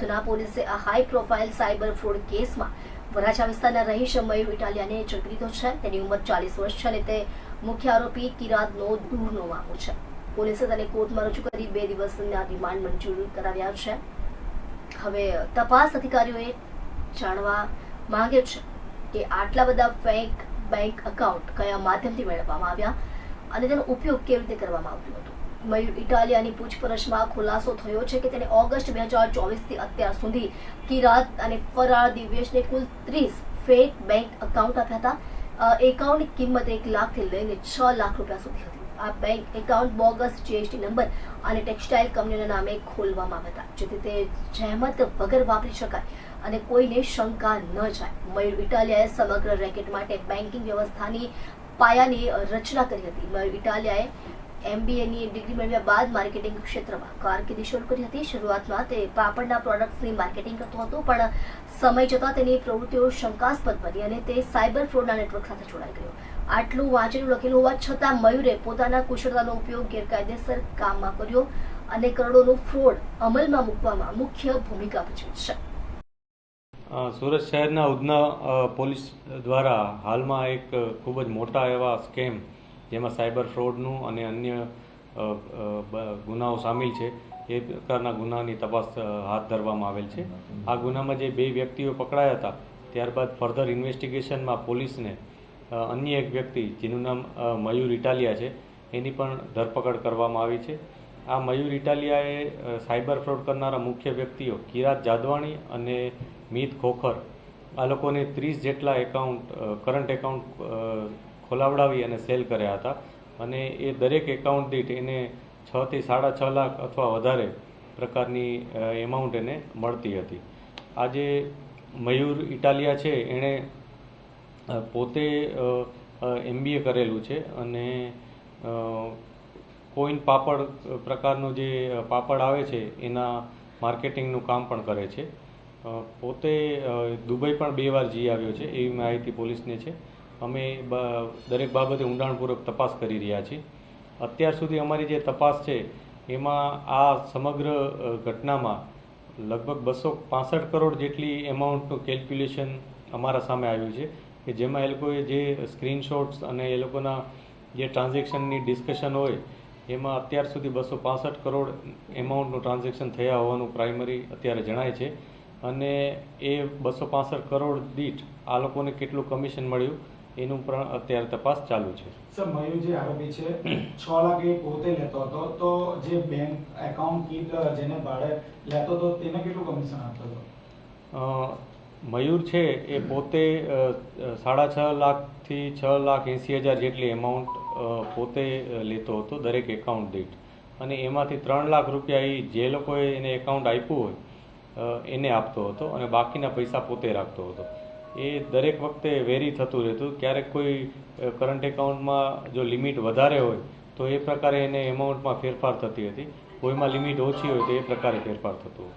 ઉધના પોલીસે આ high profile cyber fraud કેસમાં વરાછા વિસ્તારના રહીશ મયુર ઇટાલિયાને ઝડપી છે. તેની ઉંમર ચાલીસ વર્ષ છે અને તે મુખ્ય આરોપી કિરાતનો દૂરનો મામો છે. પોલીસે તેને કોર્ટમાં રજૂ કરી બે દિવસના રિમાન્ડ મંજૂર કરાવ્યા છે. હવે તપાસ અધિકારીઓએ જાણવા માંગે છે કે આટલા બધા ફેક બેંક એકાઉન્ટ કયા માધ્યમથી મેળવવામાં આવ્યા અને તેનો ઉપયોગ કેવી રીતે કરવામાં આવ્યો હતો. મયુર ઇટાલિયાની પૂછપરછમાં ખુલાસો થયો છે કે તેણે ઓગસ્ટ બે હજાર ચોવીસથી અત્યાર સુધી કિરાત અને ફરાર દિવ્યેશને કુલ ત્રીસ ફેક બેંક એકાઉન્ટ આપ્યા હતા. એકાઉન્ટની કિંમત એક લાખથી લઈને છ લાખ રૂપિયા સુધી હતી. આ bank account bogus GST number અને ટેક્સટાઇલ કંપનીના નામે ખોલવામાં આવ્યા હતા. જેથી તે જહેમત વગર વાપરી શકાય અને કોઈને શંકા ન જાય. મયુર ઇટાલિયાએ સમગ્ર રેકેટ માટે બેન્કિંગ વ્યવસ્થાની પાયાની રચના કરી હતી. મયુર ઇટાલિયાએ એમબીએની ડિગ્રી મેળવ્યા બાદ માર્કેટિંગ ક્ષેત્રમાં કારકિર્દી શરૂ કરી હતી. શરૂઆતમાં તે પાપડના પ્રોડક્ટ્સની માર્કેટિંગ કરતો હતો, પણ સમય જતાં તેની પ્રવૃત્તિઓ શંકાસ્પદ બની અને તે સાયબર ફ્રોડના નેટવર્ક સાથે જોડાઈ ગયો. આટલું વાંચેલું લખેલું હોવા છતાં મયુરે પોતાના કુશળતાનો ઉપયોગ ગેરકાયદેસર કામમાં કર્યો અને કરોડોનું ફ્રોડ અમલમાં મૂકવામાં મુખ્ય ભૂમિકા ભજવી છે. સુરત શહેરના ઉધના પોલીસ દ્વારા હાલમાં એક ખૂબ જ મોટા એવા સ્કેમ જેમાં સાયબર ફ્રોડનું અને અન્ય ગુનાઓ સામેલ છે, એ પ્રકારના ગુનાની તપાસ હાથ ધરવામાં આવેલ છે. આ ગુનામાં જે બે વ્યક્તિઓ પકડાયા હતા, ત્યારબાદ ફર્ધર ઇન્વેસ્ટિગેશનમાં પોલીસને અન્ય એક વ્યક્તિ, જેનું નામ મયુર ઇટાલિયા છે, એની પણ ધરપકડ કરવામાં આવી છે. આ મયુર ઇટાલિયાએ સાયબર ફ્રોડ કરનારા મુખ્ય વ્યક્તિઓ કિરાત જાદવાણી અને મીત ખોખર, આ લોકોને ત્રીસ જેટલા એકાઉન્ટ કરંટ એકાઉન્ટ ખોલાવડાવી અને સેલ કર્યા હતા. અને એ દરેક એકાઉન્ટ દીઠ એને છથી સાડા છ લાખ અથવા વધારે પ્રકારની એમાઉન્ટ એને મળતી હતી. આજે મયુર ઇટાલિયા છે, એણે પોતે એમબીએ કરેલું છે અને કોઈન પાપડ પ્રકારનું જે પાપડ આવે છે, એના માર્કેટિંગનું કામ પણ કરે છે. પોતે દુબઈ પણ બે વાર જઈ આવ્યો છે, એવી માહિતી પોલીસને છે. અમે દરેક બાબતે ઊંડાણપૂર્વક તપાસ કરી રહ્યા છીએ. અત્યાર સુધી અમારી જે તપાસ છે, એમાં આ સમગ્ર ઘટનામાં લગભગ બસો પાસઠ કરોડ જેટલી એમાઉન્ટનું કેલ્ક્યુલેશન અમારા સામે આવ્યું છે, કે જેમાં એ લોકોએ જે સ્ક્રીનશોટ્સ અને એ લોકોના જે ટ્રાન્ઝેક્શનની ડિસ્કશન હોય, એમાં અત્યાર સુધી બસો પાસઠ કરોડ એમાઉન્ટનું ટ્રાન્ઝેક્શન થયા હોવાનું પ્રાઇમરી અત્યારે જણાય છે. અને એ બસો પાસઠ કરોડ દીઠ આ લોકોને કેટલું કમિશન મળ્યું? એનું પણ અત્યારે તપાસ ચાલુ છે. સર મયુર જે આરોપી છે છ લાખ એ પોતે લેતો હતો. તો જે બેંક એકાઉન્ટ કીટ જેને ભાડે લેતો હતો તેને કેટલું કમિશન આપતો હતો? મયુર છે એ પોતે સાડા છ લાખથી છ લાખ એંસી હજાર જેટલી એમાઉન્ટ પોતે લેતો હતો દરેક એકાઉન્ટ દીઠ અને એમાંથી ત્રણ લાખ રૂપિયા એ જે લોકોએ એને એકાઉન્ટ આપ્યું હોય એને આપતો હતો અને બાકીના પૈસા પોતે રાખતો હતો. એ દરેક વખતે વેરી થતું રહેતું. ક્યારેક કોઈ કરંટ એકાઉન્ટમાં જો લિમિટ વધારે હોય, તો એ પ્રકારે એને એમાઉન્ટમાં ફેરફાર થતી હતી. કોઈમાં લિમિટ ઓછી હોય તો એ પ્રકારે ફેરફાર થતો